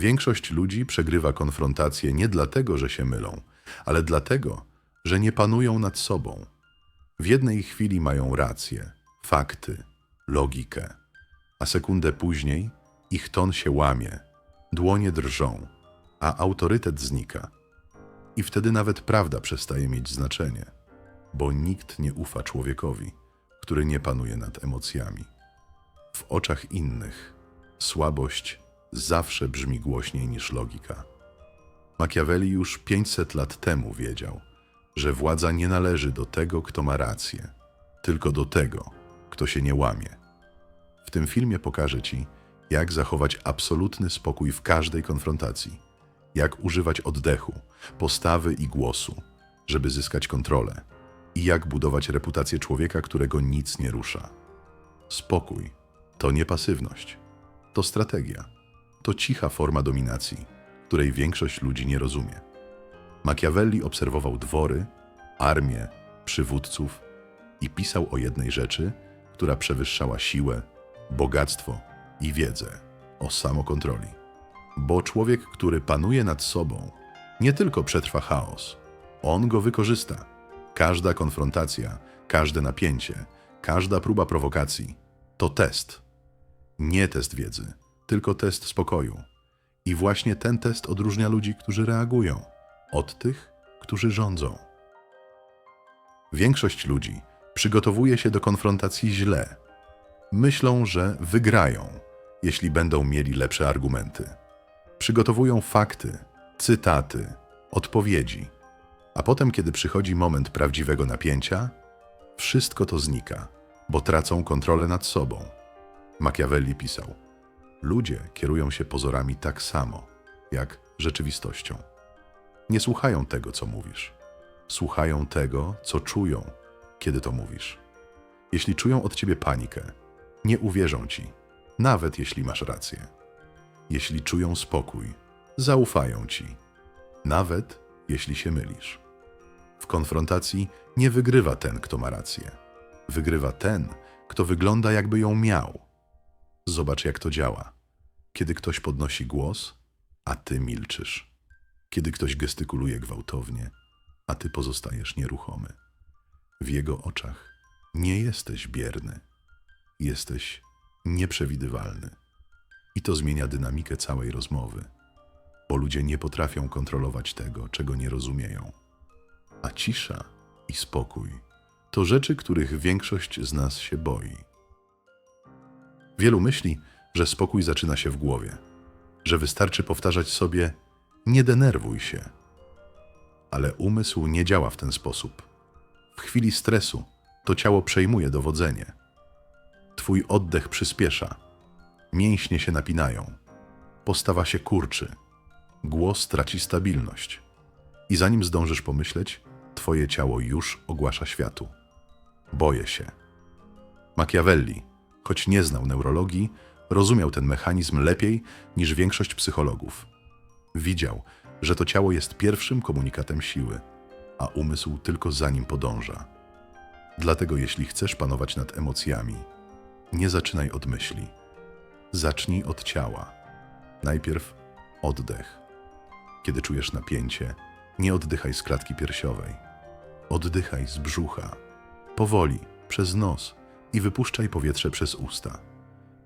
Większość ludzi przegrywa konfrontację nie dlatego, że się mylą, ale dlatego, że nie panują nad sobą. W jednej chwili mają rację, fakty, logikę, a sekundę później ich ton się łamie, dłonie drżą, a autorytet znika. I wtedy nawet prawda przestaje mieć znaczenie, bo nikt nie ufa człowiekowi, który nie panuje nad emocjami. W oczach innych słabość zawsze brzmi głośniej niż logika. Machiavelli już 500 lat temu wiedział, że władza nie należy do tego, kto ma rację, tylko do tego, kto się nie łamie. W tym filmie pokażę Ci, jak zachować absolutny spokój w każdej konfrontacji, jak używać oddechu, postawy i głosu, żeby zyskać kontrolę, i jak budować reputację człowieka, którego nic nie rusza. Spokój to nie pasywność, to strategia, to cicha forma dominacji, której większość ludzi nie rozumie. Machiavelli obserwował dwory, armię, przywódców i pisał o jednej rzeczy, która przewyższała siłę, bogactwo i wiedzę o samokontroli. Bo człowiek, który panuje nad sobą, nie tylko przetrwa chaos, on go wykorzysta. Każda konfrontacja, każde napięcie, każda próba prowokacji to test. Nie test wiedzy, tylko test spokoju. I właśnie ten test odróżnia ludzi, którzy reagują, od tych, którzy rządzą. Większość ludzi przygotowuje się do konfrontacji źle. Myślą, że wygrają, jeśli będą mieli lepsze argumenty. Przygotowują fakty, cytaty, odpowiedzi, a potem, kiedy przychodzi moment prawdziwego napięcia, wszystko to znika, bo tracą kontrolę nad sobą. Machiavelli pisał: Ludzie kierują się pozorami tak samo, jak rzeczywistością. Nie słuchają tego, co mówisz. Słuchają tego, co czują, kiedy to mówisz. Jeśli czują od ciebie panikę, nie uwierzą ci, nawet jeśli masz rację. Jeśli czują spokój, zaufają ci, nawet jeśli się mylisz. W konfrontacji nie wygrywa ten, kto ma rację. Wygrywa ten, kto wygląda, jakby ją miał. Zobacz, jak to działa. Kiedy ktoś podnosi głos, a ty milczysz. Kiedy ktoś gestykuluje gwałtownie, a ty pozostajesz nieruchomy. W jego oczach nie jesteś bierny, jesteś nieprzewidywalny. I to zmienia dynamikę całej rozmowy, bo ludzie nie potrafią kontrolować tego, czego nie rozumieją. A cisza i spokój to rzeczy, których większość z nas się boi. Wielu myśli, że spokój zaczyna się w głowie, że wystarczy powtarzać sobie: Nie denerwuj się. Ale umysł nie działa w ten sposób. W chwili stresu to ciało przejmuje dowodzenie. Twój oddech przyspiesza, mięśnie się napinają, postawa się kurczy, głos traci stabilność. I zanim zdążysz pomyśleć, twoje ciało już ogłasza światu. Boję się. Machiavelli, choć nie znał neurologii, rozumiał ten mechanizm lepiej niż większość psychologów. Widział, że to ciało jest pierwszym komunikatem siły, a umysł tylko za nim podąża. Dlatego, jeśli chcesz panować nad emocjami, nie zaczynaj od myśli. Zacznij od ciała. Najpierw oddech. Kiedy czujesz napięcie, nie oddychaj z klatki piersiowej. Oddychaj z brzucha. Powoli, przez nos i wypuszczaj powietrze przez usta.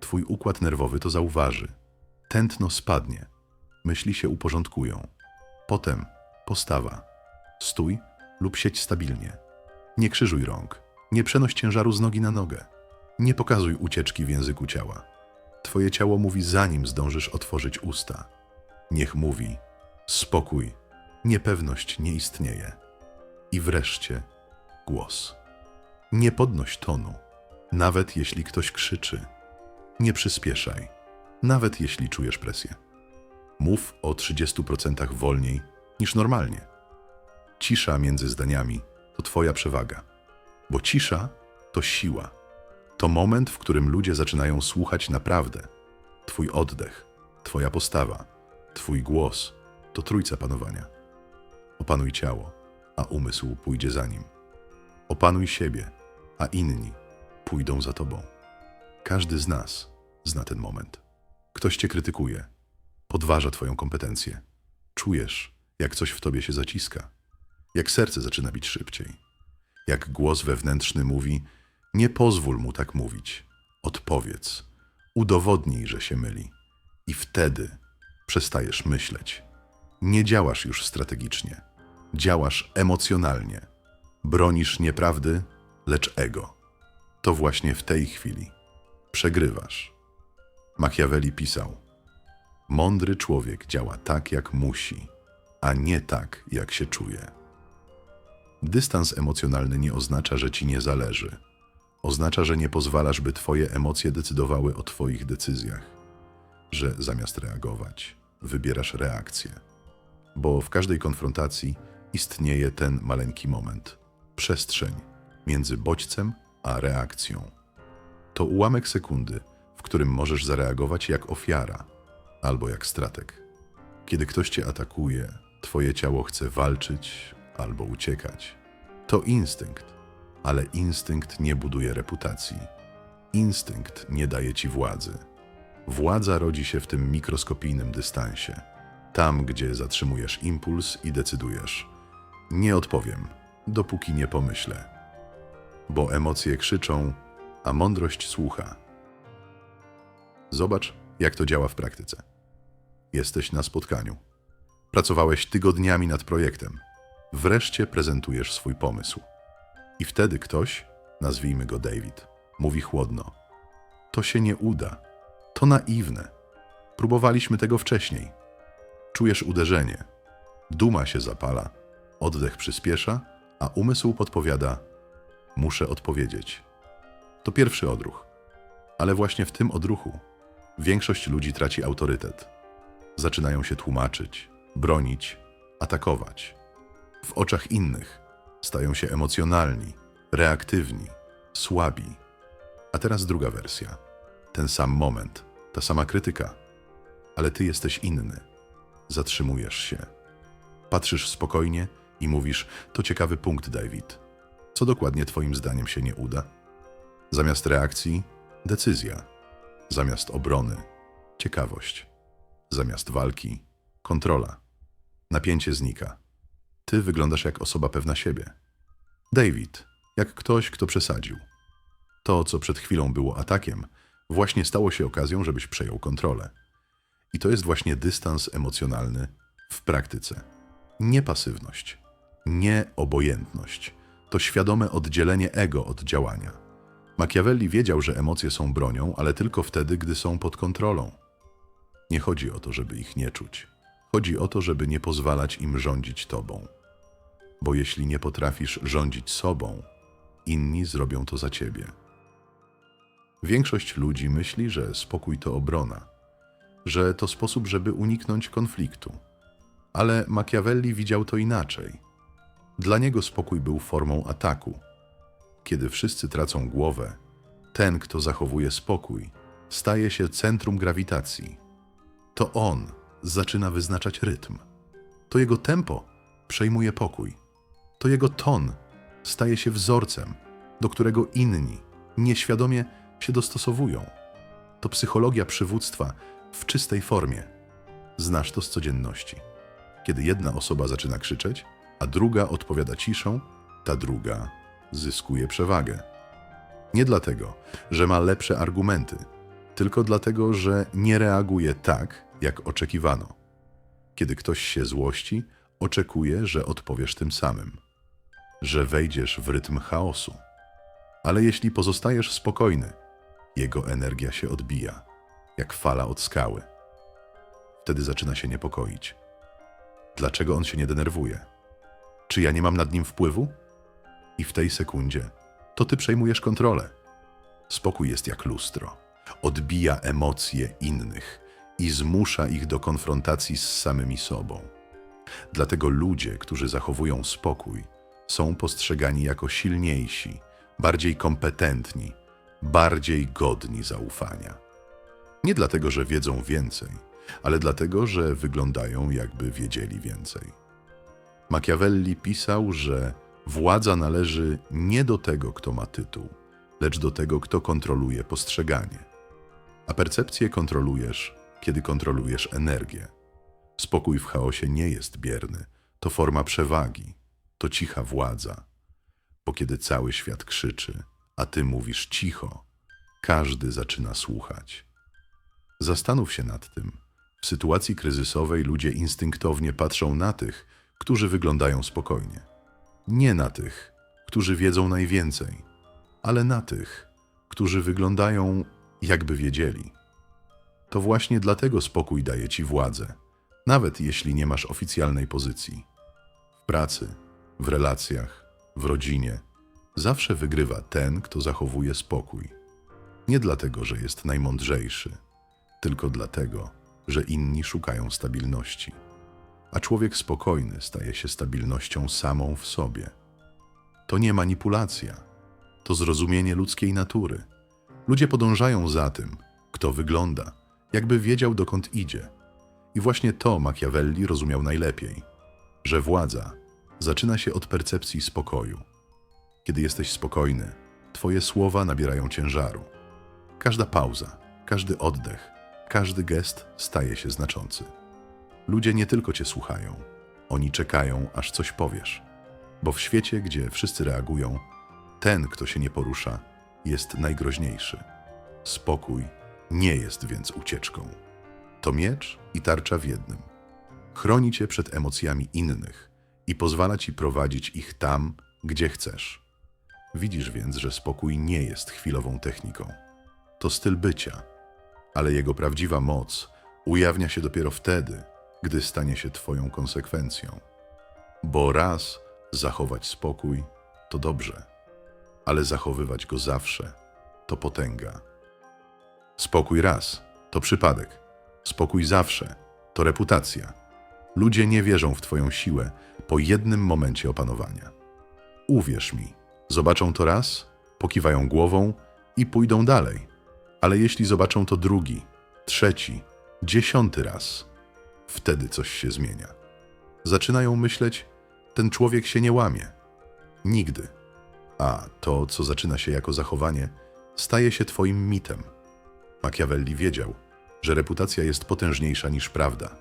Twój układ nerwowy to zauważy. Tętno spadnie. Myśli się uporządkują. Potem postawa. Stój lub siedź stabilnie. Nie krzyżuj rąk. Nie przenoś ciężaru z nogi na nogę. Nie pokazuj ucieczki w języku ciała. Twoje ciało mówi zanim zdążysz otworzyć usta. Niech mówi spokój, niepewność nie istnieje. I wreszcie głos. Nie podnoś tonu, nawet jeśli ktoś krzyczy. Nie przyspieszaj, nawet jeśli czujesz presję. Mów o 30% wolniej niż normalnie. Cisza między zdaniami to Twoja przewaga, bo cisza to siła. To moment, w którym ludzie zaczynają słuchać naprawdę. Twój oddech, Twoja postawa, Twój głos to trójca panowania. Opanuj ciało, a umysł pójdzie za nim. Opanuj siebie, a inni pójdą za tobą. Każdy z nas zna ten moment. Ktoś cię krytykuje. podważa twoją kompetencję. Czujesz, jak coś w tobie się zaciska, jak serce zaczyna bić szybciej, jak głos wewnętrzny mówi: Nie pozwól mu tak mówić, odpowiedz, udowodnij, że się myli. I wtedy przestajesz myśleć. Nie działasz już strategicznie, działasz emocjonalnie. Bronisz nie prawdy, lecz ego. To właśnie w tej chwili przegrywasz. Machiavelli pisał: Mądry człowiek działa tak, jak musi, a nie tak, jak się czuje. Dystans emocjonalny nie oznacza, że ci nie zależy. Oznacza, że nie pozwalasz, by twoje emocje decydowały o twoich decyzjach, że zamiast reagować, wybierasz reakcję. Bo w każdej konfrontacji istnieje ten maleńki moment przestrzeń między bodźcem a reakcją. To ułamek sekundy, w którym możesz zareagować jak ofiara albo jak strateg. Kiedy ktoś cię atakuje, twoje ciało chce walczyć albo uciekać. To instynkt, ale instynkt nie buduje reputacji. Instynkt nie daje ci władzy. Władza rodzi się w tym mikroskopijnym dystansie, tam gdzie zatrzymujesz impuls i decydujesz: Nie odpowiem, dopóki nie pomyślę. Bo emocje krzyczą, a mądrość słucha. Zobacz, jak to działa w praktyce. Jesteś na spotkaniu. Pracowałeś tygodniami nad projektem. Wreszcie prezentujesz swój pomysł. I wtedy ktoś, nazwijmy go David, mówi chłodno: To się nie uda. To naiwne. Próbowaliśmy tego wcześniej. Czujesz uderzenie. Duma się zapala, oddech przyspiesza, a umysł podpowiada: Muszę odpowiedzieć. To pierwszy odruch. Ale właśnie w tym odruchu większość ludzi traci autorytet. Zaczynają się tłumaczyć, bronić, atakować. W oczach innych stają się emocjonalni, reaktywni, słabi. A teraz druga wersja. Ten sam moment, ta sama krytyka, ale ty jesteś inny. Zatrzymujesz się. Patrzysz spokojnie i mówisz: To ciekawy punkt, David. Co dokładnie Twoim zdaniem się nie uda? Zamiast reakcji decyzja. Zamiast obrony ciekawość. Zamiast walki kontrola. Napięcie znika. Ty wyglądasz jak osoba pewna siebie. David, jak ktoś, kto przesadził. To, co przed chwilą było atakiem, właśnie stało się okazją, żebyś przejął kontrolę. I to jest właśnie dystans emocjonalny w praktyce. Nie pasywność, nie obojętność. To świadome oddzielenie ego od działania. Machiavelli wiedział, że emocje są bronią, ale tylko wtedy, gdy są pod kontrolą. Nie chodzi o to, żeby ich nie czuć. Chodzi o to, żeby nie pozwalać im rządzić tobą. Bo jeśli nie potrafisz rządzić sobą, inni zrobią to za ciebie. Większość ludzi myśli, że spokój to obrona, że to sposób, żeby uniknąć konfliktu. Ale Machiavelli widział to inaczej. Dla niego spokój był formą ataku. Kiedy wszyscy tracą głowę, ten, kto zachowuje spokój, staje się centrum grawitacji. To on zaczyna wyznaczać rytm. To jego tempo przejmuje pokój. To jego ton staje się wzorcem, do którego inni nieświadomie się dostosowują. To psychologia przywództwa w czystej formie. Znasz to z codzienności. Kiedy jedna osoba zaczyna krzyczeć, a druga odpowiada ciszą, ta druga zyskuje przewagę. Nie dlatego, że ma lepsze argumenty, tylko dlatego, że nie reaguje tak, jak oczekiwano. Kiedy ktoś się złości, oczekuje, że odpowiesz tym samym, że wejdziesz w rytm chaosu. Ale jeśli pozostajesz spokojny, jego energia się odbija, jak fala od skały. Wtedy zaczyna się niepokoić. Dlaczego on się nie denerwuje? Czy ja nie mam nad nim wpływu? I w tej sekundzie to ty przejmujesz kontrolę. Spokój jest jak lustro. Odbija emocje innych i zmusza ich do konfrontacji z samymi sobą. Dlatego ludzie, którzy zachowują spokój, są postrzegani jako silniejsi, bardziej kompetentni, bardziej godni zaufania. Nie dlatego, że wiedzą więcej, ale dlatego, że wyglądają, jakby wiedzieli więcej. Machiavelli pisał, że władza należy nie do tego, kto ma tytuł, lecz do tego, kto kontroluje postrzeganie. A percepcję kontrolujesz, kiedy kontrolujesz energię. Spokój w chaosie nie jest bierny, to forma przewagi, to cicha władza. Bo kiedy cały świat krzyczy, a ty mówisz cicho, każdy zaczyna słuchać. Zastanów się nad tym. W sytuacji kryzysowej ludzie instynktownie patrzą na tych, którzy wyglądają spokojnie. Nie na tych, którzy wiedzą najwięcej, ale na tych, którzy wyglądają, jakby wiedzieli. To właśnie dlatego spokój daje ci władzę, nawet jeśli nie masz oficjalnej pozycji. W pracy, w relacjach, w rodzinie zawsze wygrywa ten, kto zachowuje spokój. Nie dlatego, że jest najmądrzejszy, tylko dlatego, że inni szukają stabilności. A człowiek spokojny staje się stabilnością samą w sobie. To nie manipulacja, to zrozumienie ludzkiej natury. Ludzie podążają za tym, kto wygląda, jakby wiedział dokąd idzie. I właśnie to Machiavelli rozumiał najlepiej, że władza zaczyna się od percepcji spokoju. Kiedy jesteś spokojny, twoje słowa nabierają ciężaru. Każda pauza, każdy oddech, każdy gest staje się znaczący. Ludzie nie tylko cię słuchają, oni czekają, aż coś powiesz. Bo w świecie, gdzie wszyscy reagują, ten, kto się nie porusza, jest najgroźniejszy. Spokój nie jest więc ucieczką. To miecz i tarcza w jednym. Chroni cię przed emocjami innych i pozwala ci prowadzić ich tam, gdzie chcesz. Widzisz więc, że spokój nie jest chwilową techniką. To styl bycia, ale jego prawdziwa moc ujawnia się dopiero wtedy, gdy stanie się Twoją konsekwencją. Bo raz zachować spokój to dobrze, ale zachowywać go zawsze to potęga. Spokój raz to przypadek, spokój zawsze to reputacja. Ludzie nie wierzą w Twoją siłę po jednym momencie opanowania. Uwierz mi, zobaczą to raz, pokiwają głową i pójdą dalej. Ale jeśli zobaczą to drugi, trzeci, dziesiąty raz, wtedy coś się zmienia. Zaczynają myśleć, ten człowiek się nie łamie. Nigdy. A to, co zaczyna się jako zachowanie, staje się twoim mitem. Machiavelli wiedział, że reputacja jest potężniejsza niż prawda,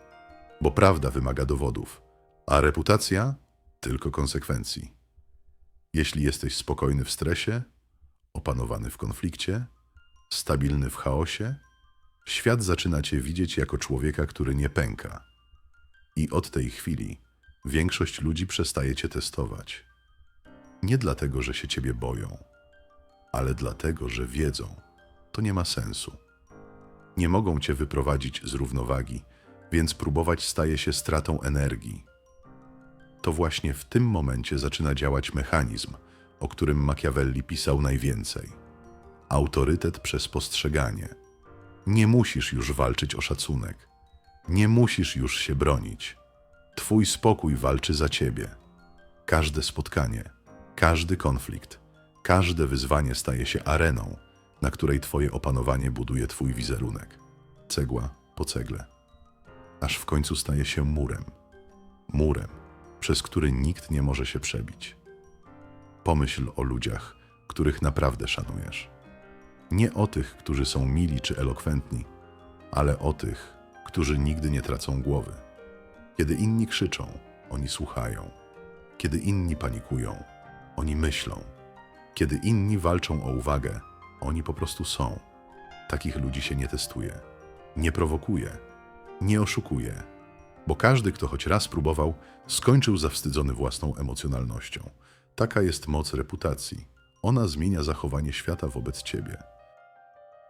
bo prawda wymaga dowodów, a reputacja tylko konsekwencji. Jeśli jesteś spokojny w stresie, opanowany w konflikcie, stabilny w chaosie, świat zaczyna cię widzieć jako człowieka, który nie pęka. I od tej chwili większość ludzi przestaje cię testować. Nie dlatego, że się ciebie boją, ale dlatego, że wiedzą, to nie ma sensu. Nie mogą cię wyprowadzić z równowagi, więc próbować staje się stratą energii. To właśnie w tym momencie zaczyna działać mechanizm, o którym Machiavelli pisał najwięcej. Autorytet przez postrzeganie. Nie musisz już walczyć o szacunek. Nie musisz już się bronić. Twój spokój walczy za ciebie. Każde spotkanie, każdy konflikt, każde wyzwanie staje się areną, na której twoje opanowanie buduje twój wizerunek. Cegła po cegle. Aż w końcu staje się murem. Murem, przez który nikt nie może się przebić. Pomyśl o ludziach, których naprawdę szanujesz. Nie o tych, którzy są mili czy elokwentni, ale o tych, którzy nigdy nie tracą głowy. Kiedy inni krzyczą, oni słuchają. Kiedy inni panikują, oni myślą. Kiedy inni walczą o uwagę, oni po prostu są. Takich ludzi się nie testuje, nie prowokuje, nie oszukuje, bo każdy, kto choć raz próbował, skończył zawstydzony własną emocjonalnością. Taka jest moc reputacji. Ona zmienia zachowanie świata wobec ciebie.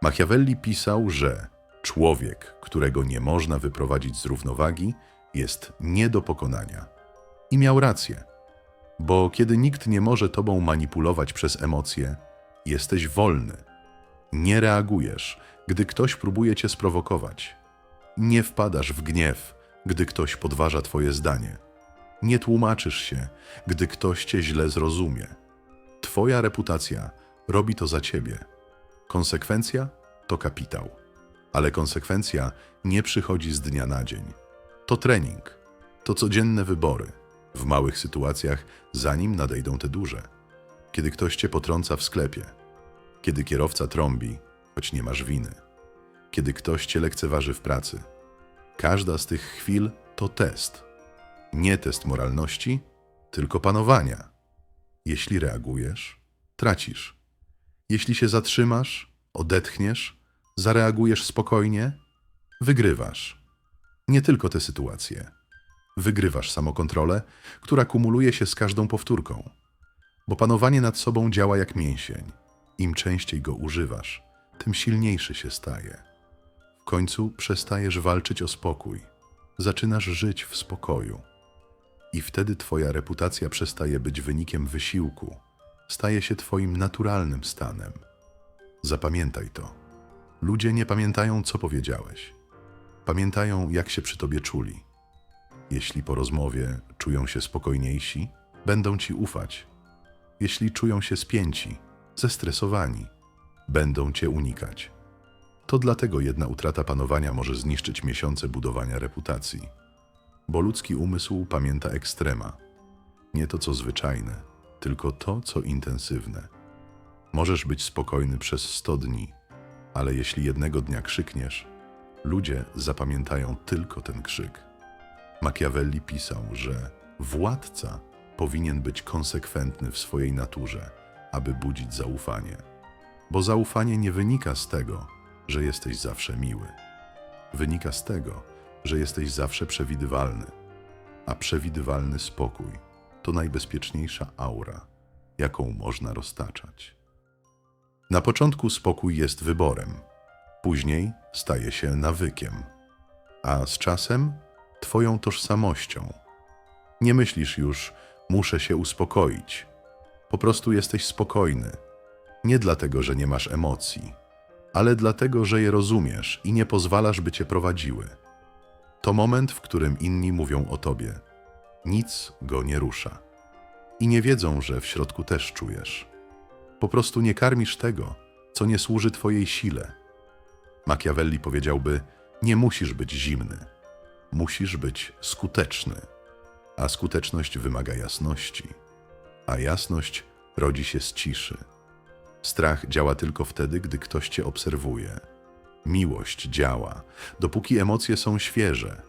Machiavelli pisał, że człowiek, którego nie można wyprowadzić z równowagi, jest nie do pokonania. I miał rację, bo kiedy nikt nie może tobą manipulować przez emocje, jesteś wolny. Nie reagujesz, gdy ktoś próbuje cię sprowokować. Nie wpadasz w gniew, gdy ktoś podważa twoje zdanie. Nie tłumaczysz się, gdy ktoś cię źle zrozumie. Twoja reputacja robi to za ciebie. Konsekwencja to kapitał, ale konsekwencja nie przychodzi z dnia na dzień. To trening, to codzienne wybory, w małych sytuacjach, zanim nadejdą te duże. Kiedy ktoś cię potrąca w sklepie, kiedy kierowca trąbi, choć nie masz winy, kiedy ktoś cię lekceważy w pracy. Każda z tych chwil to test. Nie test moralności, tylko panowania. Jeśli reagujesz, tracisz. Jeśli się zatrzymasz, odetchniesz, zareagujesz spokojnie, wygrywasz. Nie tylko te sytuacje. Wygrywasz samokontrolę, która kumuluje się z każdą powtórką. Bo panowanie nad sobą działa jak mięsień. Im częściej go używasz, tym silniejszy się staje. W końcu przestajesz walczyć o spokój. Zaczynasz żyć w spokoju. I wtedy twoja reputacja przestaje być wynikiem wysiłku, staje się twoim naturalnym stanem. Zapamiętaj to. Ludzie nie pamiętają, co powiedziałeś. Pamiętają, jak się przy tobie czuli. Jeśli po rozmowie czują się spokojniejsi, będą ci ufać. Jeśli czują się spięci, zestresowani, będą cię unikać. To dlatego jedna utrata panowania może zniszczyć miesiące budowania reputacji. Bo ludzki umysł pamięta ekstrema. Nie to, co zwyczajne, tylko to, co intensywne. Możesz być spokojny przez 100 dni, ale jeśli jednego dnia krzykniesz, ludzie zapamiętają tylko ten krzyk. Machiavelli pisał, że władca powinien być konsekwentny w swojej naturze, aby budzić zaufanie. Bo zaufanie nie wynika z tego, że jesteś zawsze miły. Wynika z tego, że jesteś zawsze przewidywalny, a przewidywalny spokój to najbezpieczniejsza aura, jaką można roztaczać. Na początku spokój jest wyborem, później staje się nawykiem, a z czasem Twoją tożsamością. Nie myślisz już, muszę się uspokoić. Po prostu jesteś spokojny. Nie dlatego, że nie masz emocji, ale dlatego, że je rozumiesz i nie pozwalasz, by cię prowadziły. To moment, w którym inni mówią o tobie. Nic go nie rusza. I nie wiedzą, że w środku też czujesz. Po prostu nie karmisz tego, co nie służy twojej sile. Machiavelli powiedziałby: Nie musisz być zimny, musisz być skuteczny. A skuteczność wymaga jasności, a jasność rodzi się z ciszy. Strach działa tylko wtedy, gdy ktoś cię obserwuje. Miłość działa, dopóki emocje są świeże,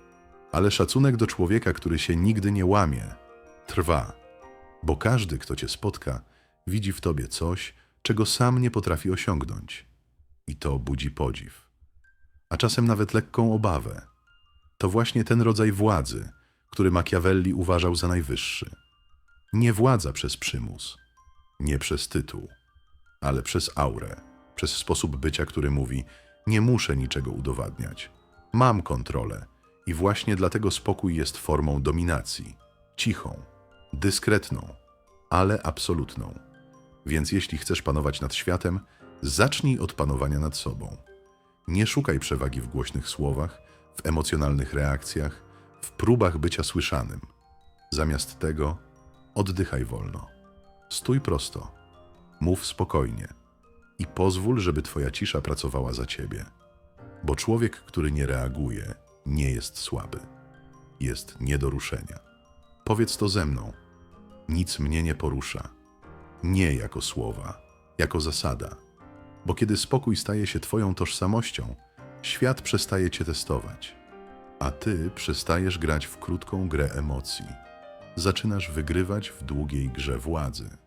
ale szacunek do człowieka, który się nigdy nie łamie, trwa, bo każdy, kto cię spotka, widzi w tobie coś, czego sam nie potrafi osiągnąć. I to budzi podziw, a czasem nawet lekką obawę. To właśnie ten rodzaj władzy, który Machiavelli uważał za najwyższy. Nie władza przez przymus, nie przez tytuł, ale przez aurę, przez sposób bycia, który mówi: Nie muszę niczego udowadniać. Mam kontrolę i właśnie dlatego spokój jest formą dominacji cichą, dyskretną, ale absolutną. Więc jeśli chcesz panować nad światem, zacznij od panowania nad sobą. Nie szukaj przewagi w głośnych słowach, w emocjonalnych reakcjach, w próbach bycia słyszanym. Zamiast tego oddychaj wolno. Stój prosto, mów spokojnie i pozwól, żeby Twoja cisza pracowała za Ciebie. Bo człowiek, który nie reaguje, nie jest słaby. Jest nie do ruszenia. Powiedz to ze mną. Nic mnie nie porusza. Nie jako słowa, jako zasada. Bo kiedy spokój staje się Twoją tożsamością, świat przestaje Cię testować, a Ty przestajesz grać w krótką grę emocji. Zaczynasz wygrywać w długiej grze władzy.